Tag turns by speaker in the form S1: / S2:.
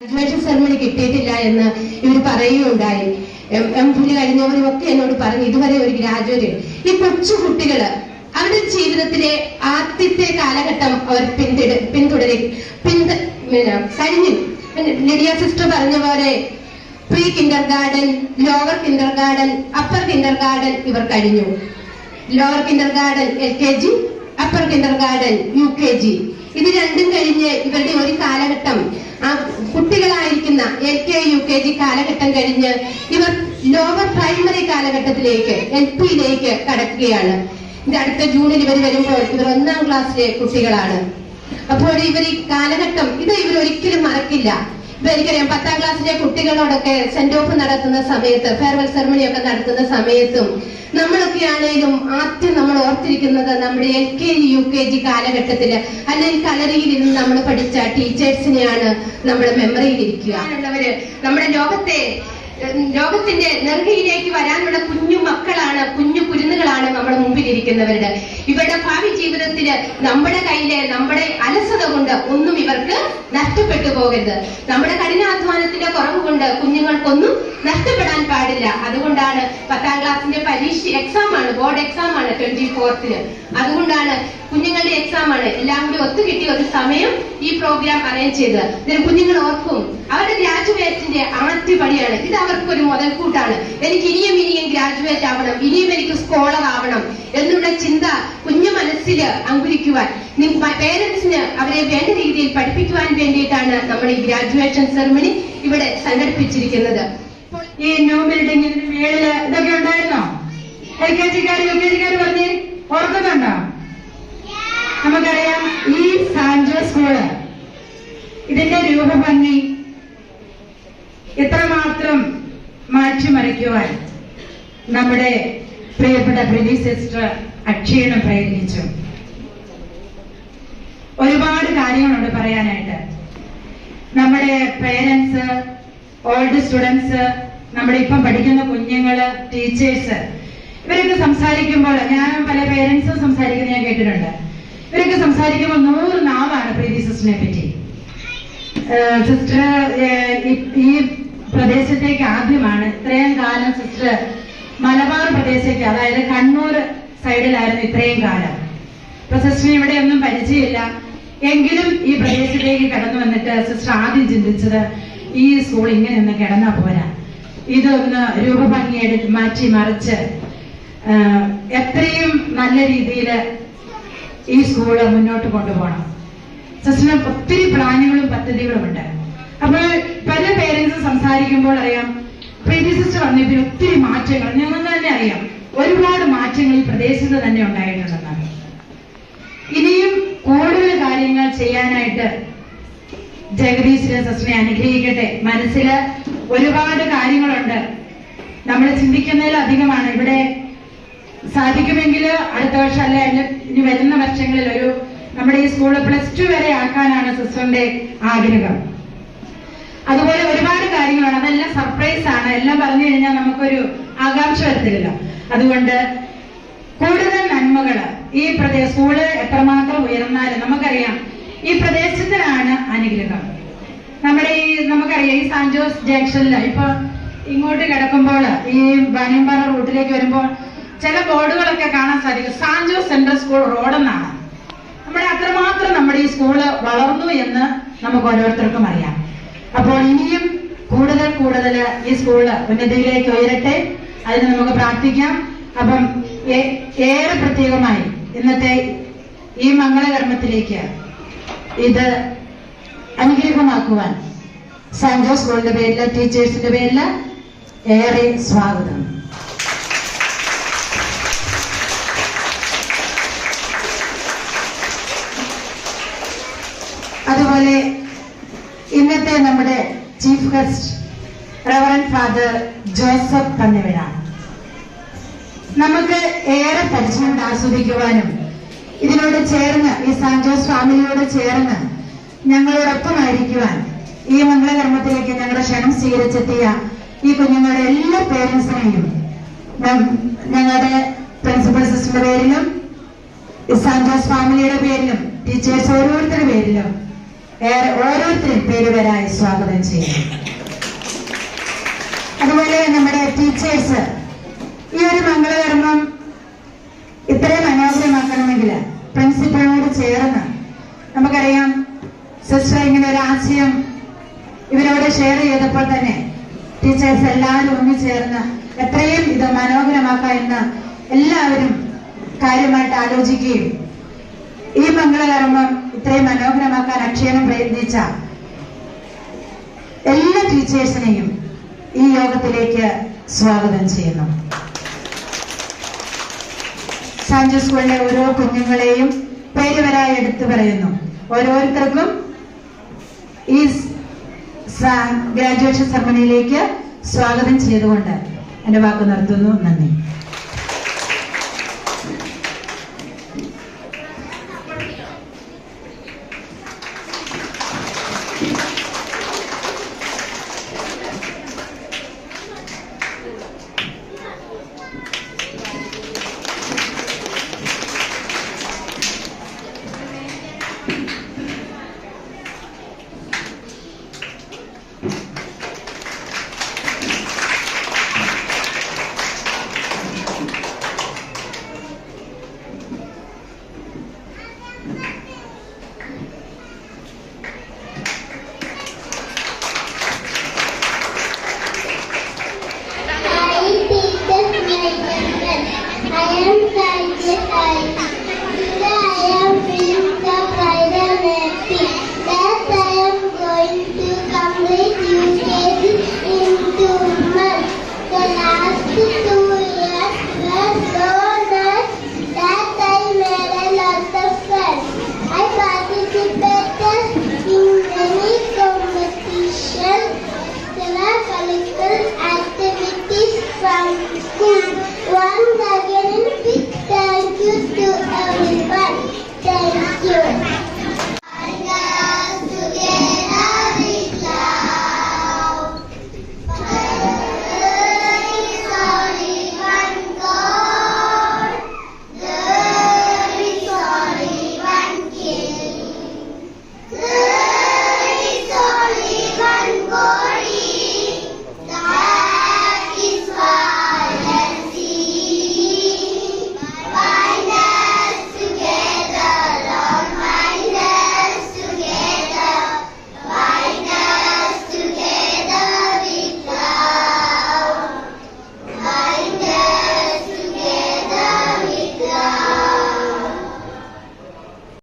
S1: Graduation ceremony കിട്ടിയിട്ടില്ല എന്ന് ഇവർ പറയുകയുണ്ടായി. എം ഫിൽ കഴിഞ്ഞവരും ഒക്കെ എന്നോട് പറഞ്ഞു ഇതുവരെ ഒരു ഗ്രാജുവേറ്റ് ഈ കൊച്ചു കുട്ടികൾ അവരുടെ ജീവിതത്തിലെ ആദ്യത്തെ കാലഘട്ടം അവർ പിന്തുട പിന്തുടരി പിന്ത കഴിഞ്ഞു. ലിഡിയ സിസ്റ്റർ പറഞ്ഞ പോലെ pre kindergarten lower kindergarten upper kindergarten ഇവർ കഴിഞ്ഞു. Lower kindergarten L K G upper kindergarten U K G ഇത് രണ്ടും കഴിഞ്ഞ് ഇവരുടെ ഒരു കാലഘട്ടം. ആ കുട്ടികളായിരിക്കുന്ന L K U K G കാലഘട്ടം കഴിഞ്ഞ് ഇവർ ലോവർ പ്രൈമറി കാലഘട്ടത്തിലേക്ക് എൽ പിയിലേക്ക് കടക്കുകയാണ്. ഇത് അടുത്ത ജൂണിൽ ഇവർ വരുമ്പോൾ ഇവർ ഒന്നാം ക്ലാസ്സിലെ കുട്ടികളാണ്. അപ്പോൾ ഇവർ ഈ കാലഘട്ടം ഇത് ഇവർ ഒരിക്കലും മറക്കില്ല. എനിക്കറിയാം പത്താം ക്ലാസ്സിലെ കുട്ടികളോടൊക്കെ സെന്റ് ഓഫ് നടത്തുന്ന സമയത്ത് ഫെയർവെൽ സെറമണി ഒക്കെ നടത്തുന്ന സമയത്തും നമ്മളൊക്കെ ആണെങ്കിലും ആദ്യം നമ്മൾ ഓർത്തിരിക്കുന്നത് നമ്മുടെ L K G U K G കാലഘട്ടത്തിൽ അല്ലെങ്കിൽ കലരിയിൽ ഇന്ന് നമ്മൾ പഠിച്ച ടീച്ചേഴ്സിനെയാണ് നമ്മുടെ മെമ്മറിയിൽ ഇരിക്കുക. നമ്മുടെ ലോകത്തെ ലോകത്തിന്റെ നെറുകയിലേക്ക് വരാനുള്ള കുഞ്ഞു മക്കളാണ് കുഞ്ഞു കുരുന്നുകളാണ് നമ്മുടെ മുമ്പിലിരിക്കുന്നവരുടെ. ഇവരുടെ ഭാവി ജീവിതത്തിൽ നമ്മുടെ കയ്യിലെ നമ്മുടെ അലസത കൊണ്ട് ഒന്നും ഇവർക്ക് നഷ്ടപ്പെട്ടു പോകരുത്. നമ്മുടെ കഠിനാധ്വാനത്തിന്റെ കുറവ് കൊണ്ട് കുഞ്ഞുങ്ങൾക്കൊന്നും നഷ്ടപ്പെടാൻ പാടില്ല. അതുകൊണ്ടാണ് പത്താം ക്ലാസ്സിന്റെ പരീക്ഷ എക്സാം ആണ് ബോർഡ് എക്സാം ആണ് ട്വന്റി ഫോർത്തിന് അതുകൊണ്ടാണ് കുഞ്ഞുങ്ങളുടെ എക്സാം ആണ് എല്ലാം കൂടി ഒത്തുകിട്ടിയ ഒരു സമയം ഈ പ്രോഗ്രാം അറേഞ്ച് ചെയ്ത് കുഞ്ഞുങ്ങൾ ഓർക്കും. അവരുടെ ഗ്രാജുവേറ്റിന്റെ ആദ്യ പടിയാണ് ഇത് അവർക്കൊരു മുതൽക്കൂട്ടാണ്. എനിക്ക് ഇനിയും ഇനിയും ഗ്രാജുവേറ്റ് ആവണം. ഇനിയും എനിക്ക് സ്കോളർ ആവണം എന്നുള്ള ചിന്ത കുഞ്ഞു മനസ്സിൽ അങ്കുരിക്കുവാൻ പേരൻസിന് അവരെ വേണ്ട രീതിയിൽ പഠിപ്പിക്കുവാൻ വേണ്ടിയിട്ടാണ് നമ്മൾ ഈ ഗ്രാജുവേഷൻ സെറമണി ഇവിടെ സംഘടിപ്പിച്ചിരിക്കുന്നത്.
S2: ഈ ന്യൂ ബിൽഡിംഗിന് മേളിൽ ഇതൊക്കെ ഉണ്ടായിരുന്നോ? എൽ കെ ജിക്കാർ യു കെ ജിക്കാർ പറഞ്ഞ് ഓർക്കുന്നുണ്ടോ? നമുക്കറിയാം ഈ സാൻജോ സ്കൂൾ ഇതിന്റെ രൂപഭംഗി ഇത്രമാത്രം മാറ്റിമറിക്കുവാൻ നമ്മുടെ പ്രിയപ്പെട്ട പ്രതി സിസ്റ്റർ അക്ഷീണം പ്രയത്നിച്ചു. ഒരുപാട് കാര്യങ്ങളുണ്ട് പറയാനായിട്ട്. നമ്മുടെ പേരൻസ് ഓൾഡ് സ്റ്റുഡൻസ് നമ്മുടെ ഇപ്പം പഠിക്കുന്ന കുഞ്ഞുങ്ങൾ ടീച്ചേഴ്സ് ഇവരൊക്കെ സംസാരിക്കുമ്പോൾ ഞാൻ പല പേരൻസും സംസാരിക്കുന്നത് ഞാൻ കേട്ടിട്ടുണ്ട്. ഇവരൊക്കെ സംസാരിക്കുമ്പോൾ നൂറ് നാവാണ് പ്രീതി സിസ്റ്ററിനെ പറ്റി. സിസ്റ്റർ ഈ പ്രദേശത്തേക്ക് ആദ്യമാണ്. ഇത്രയും കാലം സിസ്റ്റർ മലബാർ പ്രദേശത്തേക്ക് അതായത് കണ്ണൂർ സൈഡിലായിരുന്നു ഇത്രയും കാലം. ഇപ്പൊ സിസ്റ്ററിന് ഇവിടെ ഒന്നും പരിചയമില്ല. എങ്കിലും ഈ പ്രദേശത്തേക്ക് കടന്നു വന്നിട്ട് സിസ്റ്റർ ആദ്യം ചിന്തിച്ചത് ഈ സ്കൂൾ ഇങ്ങനെ ഒന്ന് കിടന്നാ പോരാ. ഇതൊന്ന് രൂപഭംഗിയെടുത്ത് മാറ്റി മറിച്ച് എത്രയും നല്ല രീതിയിൽ ഈ സ്കൂൾ മുന്നോട്ട് കൊണ്ടുപോകണം. സിസ്റ്ററിന് ഒത്തിരി പ്ലാനുകളും പദ്ധതികളും ഉണ്ട് അപ്പോൾ സംസാരിക്കുമ്പോൾ അറിയാം. പ്രീതി സിസ്റ്റർ ഒത്തിരി മാറ്റങ്ങൾ. ഞങ്ങൾക്ക് തന്നെ അറിയാം. ഒരുപാട് മാറ്റങ്ങൾ ഈ പ്രദേശത്ത് തന്നെ ഉണ്ടായിട്ടുണ്ടെന്നാണ്. ഇനിയും കൂടുതൽ കാര്യങ്ങൾ ചെയ്യാനായിട്ട് ജഗദീശ്വര സിസ്റ്ററിനെ അനുഗ്രഹിക്കട്ടെ. മനസ്സിൽ ഒരുപാട് കാര്യങ്ങളുണ്ട്. നമ്മൾ ചിന്തിക്കുന്നതിലധികമാണ് ഇവിടെ സാധിക്കുമെങ്കിൽ അടുത്ത വർഷം അല്ലെ ഇനി വരുന്ന വർഷങ്ങളിൽ ഒരു നമ്മുടെ ഈ സ്കൂൾ പ്ലസ് ടു വരെ ആക്കാനാണ് സിസ്റ്ററിന്റെ ആഗ്രഹം. അതുപോലെ ഒരുപാട് കാര്യങ്ങളാണ്. അതെല്ലാം സർപ്രൈസ് ആണ്. എല്ലാം പറഞ്ഞു കഴിഞ്ഞാൽ നമുക്കൊരു ആകാംക്ഷ വരത്തില്ലല്ലോ. അതുകൊണ്ട് കൂടുതൽ നന്മകൾ ഈ പ്രദേശ സ്കൂൾ എത്രമാത്രം ഉയർന്നാലും നമുക്കറിയാം ഈ പ്രദേശത്തിനാണ് അനുഗ്രഹം. നമ്മുടെ ഈ നമുക്കറിയാം ഈ സാൻജോസ് ജോസ് ജംഗ്ഷനിൽ ഇപ്പൊ ഇങ്ങോട്ട് കിടക്കുമ്പോൾ ഈ വാണിയമ്പാറ റൂട്ടിലേക്ക് വരുമ്പോൾ ചില ബോർഡുകളൊക്കെ കാണാൻ സാധിക്കും. സാൻജോസ് സെൻട്രൽ സ്കൂൾ റോഡെന്നാണ്. നമ്മുടെ അത്രമാത്രം നമ്മുടെ ഈ സ്കൂൾ വളർന്നു എന്ന് നമുക്ക് ഓരോരുത്തർക്കും അറിയാം. അപ്പോൾ ഇനിയും കൂടുതൽ കൂടുതൽ ഈ സ്കൂൾ ഉന്നതിയിലേക്ക് ഉയരട്ടെ. അതിന് നമുക്ക് പ്രാർത്ഥിക്കാം. അപ്പം ഏറെ പ്രത്യേകമായി ഇന്നത്തെ ഈ മംഗളകർമ്മത്തിലേക്ക് ഇത് അനുഗ്രഹമാക്കുവാൻ സാൻജോ സ്കൂളിന്റെ പേരിൽ ടീച്ചേഴ്സിന്റെ പേരിൽ ഏറെ സ്വാഗതം. അതുപോലെ ഇന്നത്തെ നമ്മുടെ chief guest reverend father Joseph പന്നിവിടാണ് നമുക്ക് ഏറെ പരിചയം ആസ്വദിക്കുവാനും ഇതിനോട് ചേർന്ന് ഈ സാൻജോസ് ഫാമിലിയോട് ചേർന്ന് ഞങ്ങളോടൊപ്പമായിരിക്കുവാൻ ഈ മംഗളകർമ്മത്തിലേക്ക് ഞങ്ങളുടെ ക്ഷണം സ്വീകരിച്ചെത്തിയ ഈ കുഞ്ഞുങ്ങളുടെ എല്ലാ പേരൻസിനെയും ഞങ്ങളുടെ പ്രിൻസിപ്പൽ സിസ്റ്ററുടെ പേരിലും സാൻജോസ് ഫാമിലിയുടെ പേരിലും ടീച്ചേഴ്സ് ഓരോരുത്തരുടെ പേരിലും ഏറെ ഓരോരുത്തരും പേരുവരായി സ്വാഗതം ചെയ്യുന്നു. അതുപോലെ നമ്മുടെ ടീച്ചേഴ്സ് ഈ ഒരു മംഗളകർമ്മം ഇത്രയും മനോഹരമാക്കണമെങ്കിൽ പ്രിൻസിപ്പളിനോട് ചേർന്ന് നമുക്കറിയാം സിസ്റ്റർ ഇങ്ങനെ ഒരു ആശയം ഇവരോട് ഷെയർ ചെയ്തപ്പോൾ തന്നെ ടീച്ചേഴ്സ് എല്ലാവരും ഒന്നിച്ചേർന്ന് എത്രയും ഇത് മനോഹരമാക്കാം എന്ന് എല്ലാവരും കാര്യമായിട്ട് ആലോചിക്കുകയും ഈ മംഗളകർമ്മം ഇത്രയും മനോഹരമാക്കാൻ അക്ഷയം പ്രയത്നിച്ച എല്ലാ ടീച്ചേഴ്സിനെയും ഈ യോഗത്തിലേക്ക് സ്വാഗതം ചെയ്യുന്നു. സാഞ്ചു സ്കൂളിലെ ഓരോ കുഞ്ഞുങ്ങളെയും പേരുവരായി എടുത്തു പറയുന്നു. ഓരോരുത്തർക്കും ഈ ഗ്രാജുവേഷൻ സെറമണിയിലേക്ക് സ്വാഗതം ചെയ്തുകൊണ്ട് എന്റെ വാക്ക് നിർത്തുന്നു. നന്ദി. Argentina.